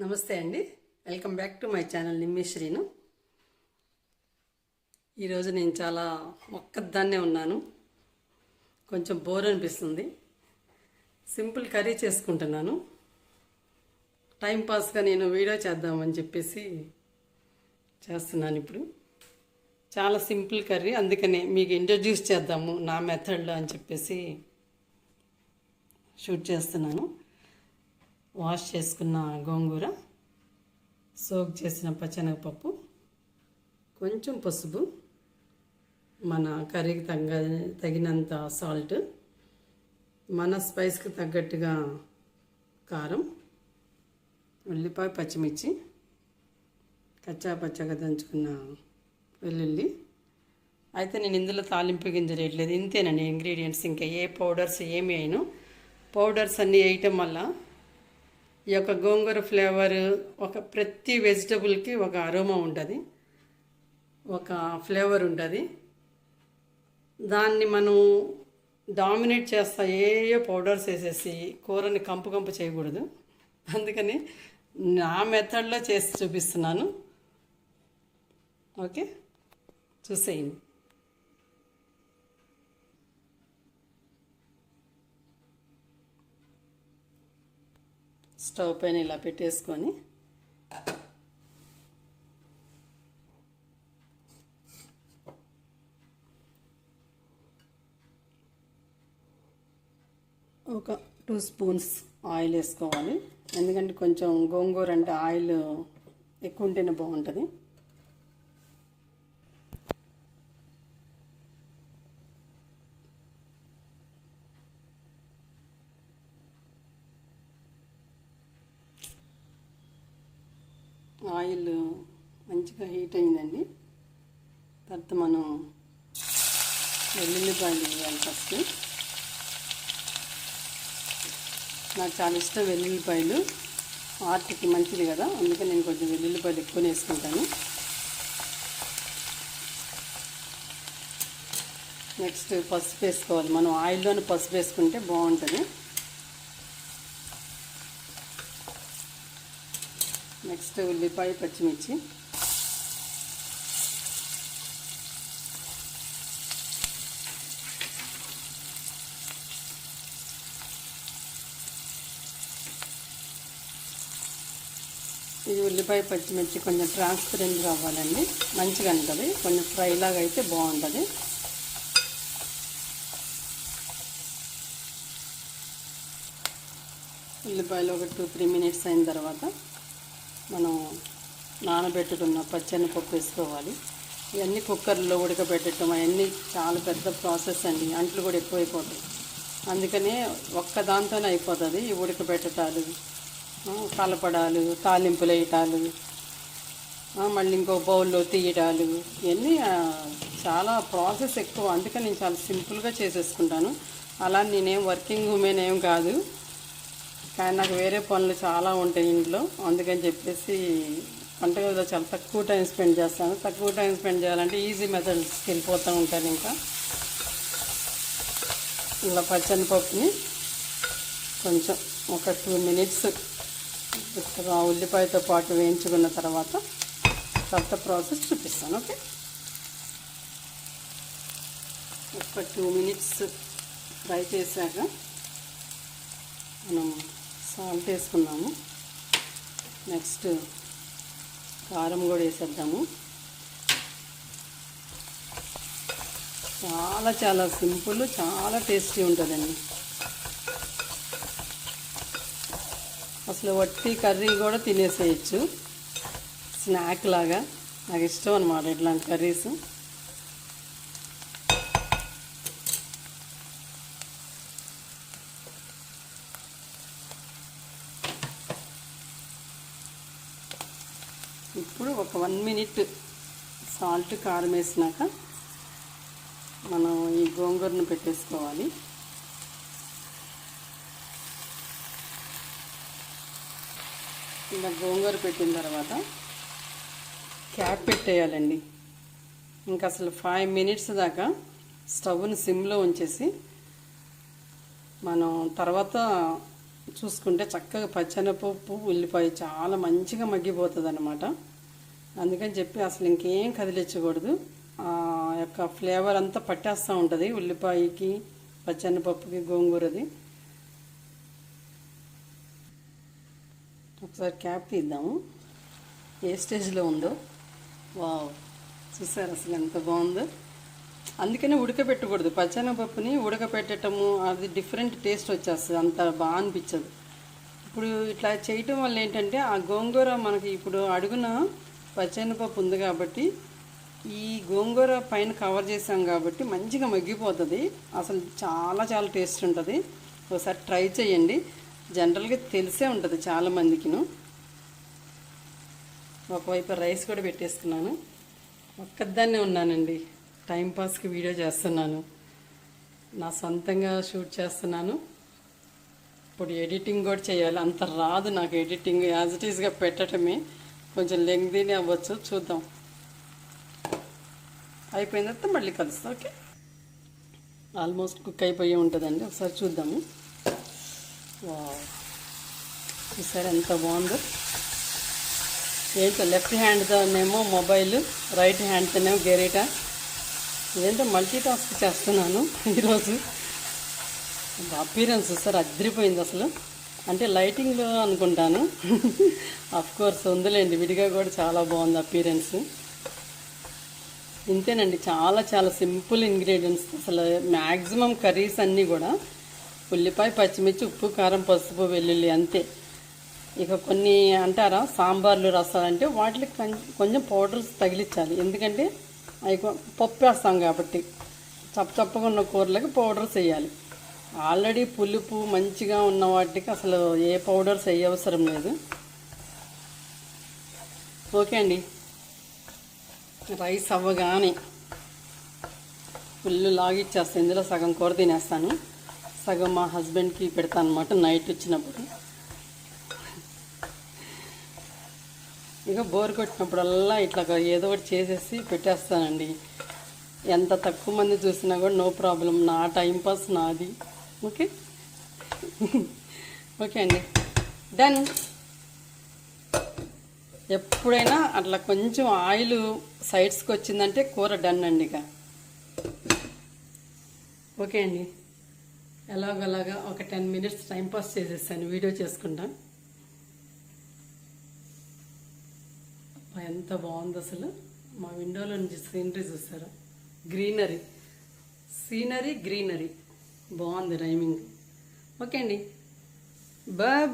నమస్తే అండి. Welcome back to my channel నిమ్మేశ్రీను ఈరోజు నేను చాలా ఒక్కదాన్నే ఉన్నాను. కొంచెం బోర్ అనిపిస్తుంది. సింపుల్ కర్రీ చేసుకుంటున్నాను. టైంపాస్గా నేను వీడియో చేద్దామని చెప్పేసి చేస్తున్నాను ఇప్పుడు. చాలా సింపుల్ కర్రీ అందుకనే మీకు ఇంట్రడ్యూస్ చేద్దాము నా మెథడ్లో అని చెప్పేసి షూట్ చేస్తున్నాను. వాష్ చేసుకున్న గోంగూర సోక్ చేసిన పచ్చనగపప్పు కొంచెం పసుపు మన కర్రీకి తగ్గ తగినంత సాల్ట్ మన స్పైస్కి తగ్గట్టుగా కారం ఉల్లిపాయ పచ్చిమిర్చి కచ్చా పచ్చగా దంచుకున్న వెల్లుల్లి. అయితే నేను ఇందులో తాలింపు గింజ వేయట్లేదు ఇంతేనండి ఇంగ్రీడియంట్స్. ఇంకా ఏ పౌడర్స్ ఏమి వేయను పౌడర్స్ అన్నీ వేయటం వల్ల ఈ యొక్క గోంగూర ఫ్లేవర్ ఒక ప్రతి వెజిటబుల్కి ఒక అరోమా ఉంటుంది. ఒక ఫ్లేవర్ ఉంటుంది. దాన్ని మనం డామినేట్ చేస్తా ఏ ఏ పౌడర్స్ వేసేసి కూరని కంపు కంపు చేయకూడదు. అందుకని నా మెథడ్లో చేసి చూపిస్తున్నాను. ఓకే చూసేయండి. స్టవ్ పైన ఇలా పెట్టేసుకొని ఒక టూ స్పూన్స్ ఆయిల్ వేసుకోవాలి. ఎందుకంటే కొంచెం గోంగూర అంటే ఆయిల్ ఎక్కువ ఉంటేనే బాగుంటుంది. ఆయిల్ మంచిగా హీట్ అయిందండి. తర్వాత మనం వెల్లుల్లిపాయలు వేయాలి ఫస్ట్. నాకు చాలా ఇష్టం వెల్లుల్లిపాయలు. ఆర్ట్కి మంచిది కదా అందుకని నేను కొంచెం వెల్లుల్లిపాయలు ఎక్కువ వేసుకుంటాను. నెక్స్ట్ పసుపు వేసుకోవాలి. మనం ఆయిల్లోనే పసుపు వేసుకుంటే బాగుంటుంది. నెక్స్ట్ ఉల్లిపాయ పచ్చిమిర్చి. ఇది ఉల్లిపాయ పచ్చిమిర్చి కొంచెం ట్రాన్స్పరెంట్ కావాలండి మంచిగా ఉంటుంది కొంచెం ఫ్రై లాగా అయితే బాగుంటుంది. ఉల్లిపాయలు ఒక టూ త్రీ మినిట్స్ అయిన తర్వాత మనం నానబెట్టుకున్న పచ్చని పప్పు వేసుకోవాలి. ఇవన్నీ కుక్కర్లో ఉడకబెట్టడం అవన్నీ చాలా పెద్ద ప్రాసెస్ అండి. అంట్లు కూడా ఎక్కువైపోతాయి అందుకనే ఒక్క దాంతోనే అయిపోతుంది ఈ ఉడకబెట్టటాలు. కలపడాలు తాలింపులు వేయటాలు మళ్ళీ ఇంకో బౌల్లో తీయటాలు. ఇవన్నీ చాలా ప్రాసెస్ ఎక్కువ. అందుకని నేను చాలా సింపుల్గా చేసేసుకుంటాను. అలా నేనేం వర్కింగ్ ఉమెన్ ఏం కాదు. కానీ నాకు వేరే పనులు చాలా ఉంటాయి ఇంట్లో. అందుకని చెప్పేసి వంటగదిలో చాలా తక్కువ టైం స్పెండ్ చేస్తాను. తక్కువ టైం స్పెండ్ చేయాలంటే ఈజీ మెథడ్స్కి వెళ్ళిపోతూ ఉంటాను ఇంకా. ఇలా పచ్చని పప్పుని కొంచెం ఒక టూ మినిట్స్ ఉల్లిపాయతో పాటు వేయించుకున్న తర్వాత తర్వాత ప్రాసెస్ చూపిస్తాను ఓకే? ఒక టూ మినిట్స్ ఫ్రై చేశాక మనం సాల్ట్ వేసుకున్నాము. నెక్స్ట్ కారం కూడా వేసేద్దాము. చాలా చాలా సింపుల్ చాలా టేస్టీ ఉంటుందండి. అసలు వట్టి కర్రీ కూడా తినేసేయచ్చు. స్నాక్ లాగా. నాకు ఇష్టం అనమాట ఇట్లాంటి కర్రీస్. ఇప్పుడు ఒక వన్ మినిట్ సాల్ట్ కారం వేసినాక మనం ఈ గోంగూరను పెట్టేసుకోవాలి. ఇలా గోంగూర పెట్టిన తర్వాత క్యాప్ పెట్టేయాలండి. ఇంకా అసలు ఫైవ్ మినిట్స్ దాకా స్టవ్ని సిమ్లో ఉంచేసి మనం తర్వాత చూసుకుంటే చక్కగా పచ్చెనపప్పు ఉల్లిపాయ చాలా మంచిగా మగ్గిపోతుంది అనమాట అందుకని చెప్పి అసలు ఇంకేం కదిలించకూడదు ఆ యొక్క ఫ్లేవర్ అంతా పట్టేస్తూ ఉంటుంది. ఉల్లిపాయకి పచ్చెనపప్పుకి గోంగూరది. ఒకసారి క్యాప్ తీద్దాము. ఏ స్టేజ్లో ఉందో? వావ్ చూసారు అసలు ఎంత బాగుందో. అందుకనే ఉడకబెట్టకూడదు. పచ్చెనపప్పుని ఉడకబెట్టడము అది డిఫరెంట్ టేస్ట్ వచ్చేస్తుంది. అంత బాగా అనిపించదు. ఇప్పుడు ఇట్లా చేయటం వల్ల ఏంటంటే ఆ గోంగూర మనకి ఇప్పుడు అడుగున పచ్చెనపప్పు ఉంది కాబట్టి ఈ గోంగూర పైన కవర్ చేసాం కాబట్టి మంచిగా మగ్గిపోతుంది. అసలు చాలా చాలా టేస్ట్ ఉంటుంది. ఒకసారి ట్రై చేయండి. జనరల్గా తెలిసే ఉంటుంది చాలామందికిను ఒకవైపు రైస్ కూడా పెట్టేసుకున్నాను ఒక్కదాన్నే ఉన్నానండి. టైంపాస్కి వీడియో చేస్తున్నాను. నా సొంతంగా షూట్ చేస్తున్నాను. ఇప్పుడు ఎడిటింగ్ కూడా చేయాలి. అంత రాదు నాకు ఎడిటింగ్. యాజ్ ఇట్ ఈస్గా పెట్టడమే. కొంచెం లెంగ్దీని అవ్వచ్చు. చూద్దాం. అయిపోయిన తర్వాత మళ్ళీ కలుస్తా ఓకే? ఆల్మోస్ట్ కుక్ అయిపోయి ఉంటుందండి. ఒకసారి చూద్దాము. ఈసారి ఎంత బాగుందో? ఏంటో లెఫ్ట్ హ్యాండ్తోనేమో మొబైల్ రైట్ హ్యాండ్తోనేమో గెరిటా. ఏంటో మల్టీ టాస్క్ చేస్తున్నాను ఈరోజు. అపీరెన్స్ సార్ అదిరిపోయింది అసలు. అంటే లైటింగ్లో అనుకుంటాను. అఫ్ కోర్స్ ఉందిలేండి విడిగా కూడా చాలా బాగుంది అపీరెన్స్ ఇంతేనండి చాలా చాలా సింపుల్ ఇంగ్రీడియంట్స్ అసలు మ్యాక్సిమం కర్రీస్ అన్నీ కూడా ఉల్లిపాయ పచ్చిమిర్చి ఉప్పు కారం పసుపు వెల్లుల్లి అంతే. ఇక కొన్ని అంటారా సాంబార్లు రసాలు అంటే వాటికి కొంచెం పౌడర్స్ తగిలించాలి. ఎందుకంటే అవి పప్పు వేస్తాం కాబట్టి చప్పచప్పగా ఉన్న కూరలకి పౌడర్స్ వేయాలి ఆల్రెడీ పులుపు మంచిగా ఉన్న వాటికి అసలు ఏ పౌడర్స్ వేయ అవసరం లేదు. ఓకే అండి. రైస్ అవ్వగానే ఫుల్ లాగిచ్చేస్తాను ఇందులో సగం కూర తినేస్తాను. సగం మా హస్బెండ్కి పెడతాను అనమాట నైట్ వచ్చినప్పుడు. ఇక బోర్ కొట్టినప్పుడల్లా ఇట్లా ఏదో ఒకటి చేసేసి పెట్టేస్తానండి. ఎంత తక్కువ మంది చూసినా కూడా నో ప్రాబ్లం. నా టైం పాస్ నాది. ఓకే? ఓకే అండి. డన్ ఎప్పుడైనా అట్లా కొంచెం ఆయిల్ సైడ్స్కి వచ్చిందంటే కూర డన్ అండి ఇక. ఓకే అండి. ఎలాగోలాగా ఒక టెన్ మినిట్స్ టైం పాస్ చేసేసాను. వీడియో చేసుకుంటాను. ఎంత బాగుంది అసలు. మా విండోలో నుంచి సీనరీ చూస్తారు? గ్రీనరీ సీనరీ గ్రీనరీ బాగుంది రైమింగ్ ఓకే అండి. బాయ్